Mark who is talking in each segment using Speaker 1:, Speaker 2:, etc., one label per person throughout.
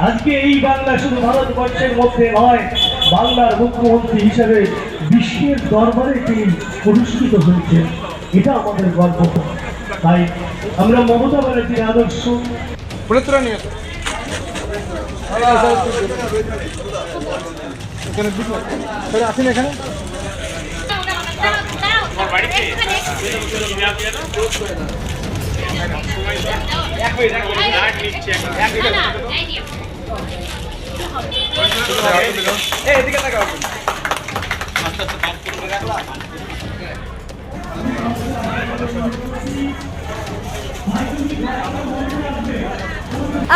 Speaker 1: আজকে এই বাংলা শুধু ভারতবর্ষের মধ্যে নয় বাংলার মুখ্যমন্ত্রী হিসেবে বিশ্বের দরবারে তিনি পুরস্কৃত হয়েছেন এটা আমাদের গর্ব তাই আমরা মমতা ব্যানার্জির আদর্শ
Speaker 2: পুরোত্তরা নিয়ে আসো। এখানে না। স্যার, আসেন এখানে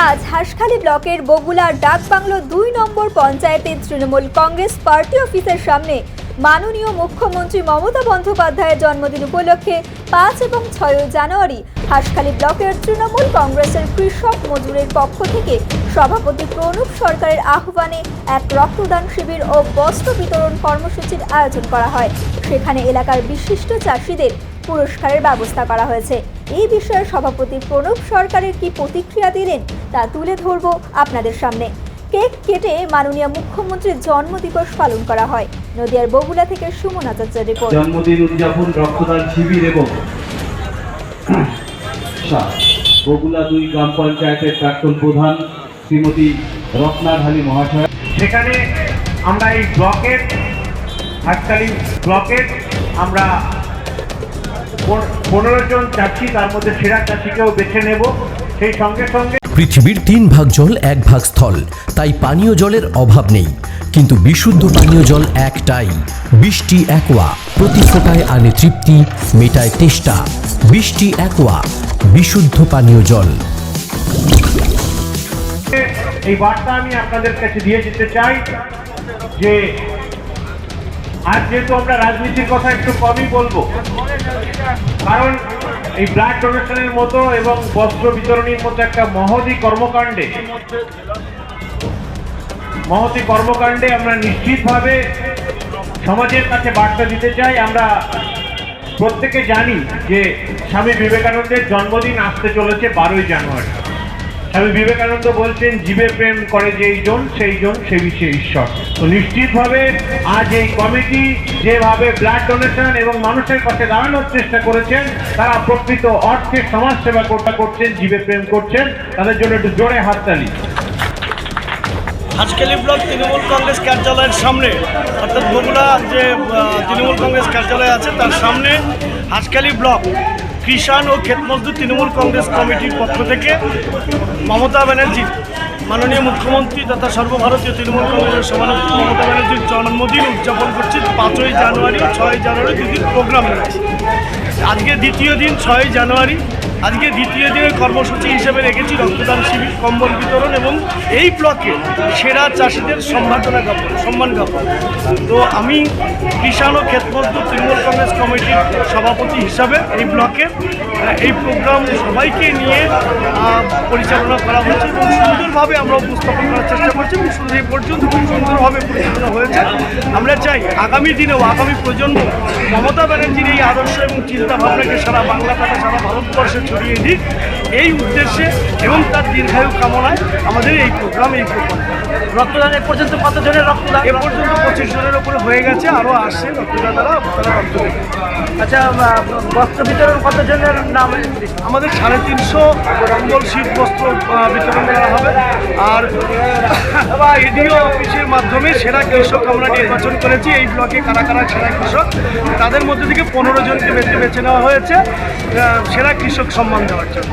Speaker 3: আজ হাসখালী ব্লকের বগুলার ডাকবাংলো দুই নম্বর পঞ্চায়েতের তৃণমূল কংগ্রেস পার্টি অফিসের সামনে মাননীয় মুখ্যমন্ত্রী মমতা বন্দ্যোপাধ্যায়ের জন্মদিন উপলক্ষে পাঁচ এবং ছয় জানুয়ারি হাঁসখালী ব্লকের তৃণমূল কংগ্রেসের কৃষক মজুরের পক্ষ থেকে সভাপতি প্রণব সরকারের আহ্বানে এক রক্তদান শিবির ও বস্ত্র বিতরণ কর্মসূচির আয়োজন করা হয়। সেখানে এলাকার বিশিষ্ট চাষিদের পুরস্কারের ব্যবস্থা করা হয়েছে। এই বিষয়ে সভাপতি প্রণব সরকারের কি প্রতিক্রিয়া দিলেন তা তুলে ধরব আপনাদের সামনে। কেক কেটে মাননীয় মুখ্যমন্ত্রীর জন্মদিবস পালন করা হয়। নদিয়ার বগুলা থেকে সুমন আচার্যের রিপোর্ট।
Speaker 1: জন্মদিন উদযাপন রক্তদান শিবির এবং বগুলা দুই গ্রাম পঞ্চায়েতের প্রাক্তন প্রধান শ্রীমতী রত্নাঢালী মহাশয়।
Speaker 4: সেখানে আমরা এই ব্লকের হাটকালি ব্লকের আমরা পনেরো জন চাষি তার মধ্যে সেরা চাষিকেও বেছে নেব। সেই সঙ্গে সঙ্গে
Speaker 5: পৃথিবীর তিন ভাগ জল, এক ভাগ স্থল। তাই পানীয় জলের অভাব নেই। কিন্তু বিশুদ্ধ পানীয় জল একটাই। বৃষ্টি একোয়া। প্রতি ফোটায় আনে তৃপ্তি, মেটায় তেষ্টা। বৃষ্টি একোয়া। বিশুদ্ধ পানীয় জল।
Speaker 4: এই বার্তা আমি আপনাদের কাছে দিয়ে যেতে চাই যে আজ যেহেতু আমরা রাজনীতির কথা একটু কমই বলব, কারণ এই ব্লাড ডোনেশনের মতো এবং বস্ত্র বিতরণীর মতো একটা মহতি কর্মকাণ্ডে মহতি কর্মকাণ্ডে আমরা নিশ্চিতভাবে সমাজের কাছে বার্তা দিতে চাই। আমরা প্রত্যেকে জানি যে স্বামী বিবেকানন্দের জন্মদিন আসতে চলেছে বারোই জানুয়ারি। স্বামী বিবেকানন্দ বলছেন, জীবে প্রেম করে যেই জন সেই জন সে বিষয়ে ঈশ্বর। তো নিশ্চিতভাবে আজ এই কমিটি যেভাবে ব্লাড ডোনেশন এবং মানুষের কাছে দাঁড়ানোর চেষ্টা করেছেন, তারা প্রকৃত অর্থে সমাজসেবা করতে করছেন, জীবে প্রেম করছেন, তাদের জন্য একটু জোরে হাততালি।
Speaker 6: হাঁসখালি ব্লক তৃণমূল কংগ্রেস কার্যালয়ের সামনে, অর্থাৎ বগুড়া যে তৃণমূল কংগ্রেস কার্যালয় আছে, তার সামনে হাঁসখালি ব্লক কিষাণ ও ক্ষেত মজদুর তৃণমূল কংগ্রেস কমিটির পক্ষ থেকে মমতা ব্যানার্জি, মাননীয় মুখ্যমন্ত্রী তথা সর্বভারতীয় তৃণমূল কংগ্রেসের সভানেত্রী মমতা ব্যানার্জির জন্মদিন উদযাপন করছে পাঁচই জানুয়ারি, ছয় জানুয়ারি দুদিন প্রোগ্রাম রয়েছে। আজকে দ্বিতীয় দিন, ছয় জানুয়ারি। আজকে দ্বিতীয় দিনের কর্মসূচি হিসেবে রেখেছি রক্তদান শিবির, কম্বল বিতরণ এবং এই ব্লকে সেরা চাষিদের সম্ভাবনা জ্ঞাপন সম্মান জ্ঞাপন তো আমি কিষাণ ও ক্ষেত মজদুর তৃণমূল কংগ্রেস কমিটির সভাপতি হিসাবে এই ব্লকে এই প্রোগ্রাম সবাইকে নিয়ে পরিচালনা করা হচ্ছে এবং সুন্দরভাবে আমরা উপস্থাপন করার চেষ্টা করছি এবং শুধু এই পর্যন্ত, খুব সুন্দরভাবে পরিচালনা হয়েছে। আমরা চাই আগামী দিনেও আগামী প্রজন্ম মমতা ব্যানার্জির এই আদর্শ এবং চিন্তাভাবনাকে সারা বাংলা তথা সারা ভারতবর্ষে ছড়িয়ে দিক। এই উদ্দেশ্যে এবং তার দীর্ঘায়ু কামনায় আমাদের এই প্রোগ্রাম এই প্রোগ্রাম। রক্তদান এ পর্যন্ত কত জনের রক্তদান? এ পর্যন্ত পঁচিশ জনের উপরে হয়ে গেছে আরও আসছে রক্তদাতারা আপনারা রক্ত আচ্ছা বস্ত্র বিতরণ কতজনের নাম? আমাদের সাড়ে তিনশো কম্বল শীত বস্ত্র বিতরণ করা হবে। আর এডিও অফিসের মাধ্যমে সেরা কৃষক আমরা নির্বাচন করেছি। এই ব্লকে কারা কারা সেরা কৃষক, তাদের মধ্যে থেকে পনেরো জনকে বেছে বেছে নেওয়া হয়েছে সেরা কৃষক সম্মান দেওয়ার জন্য।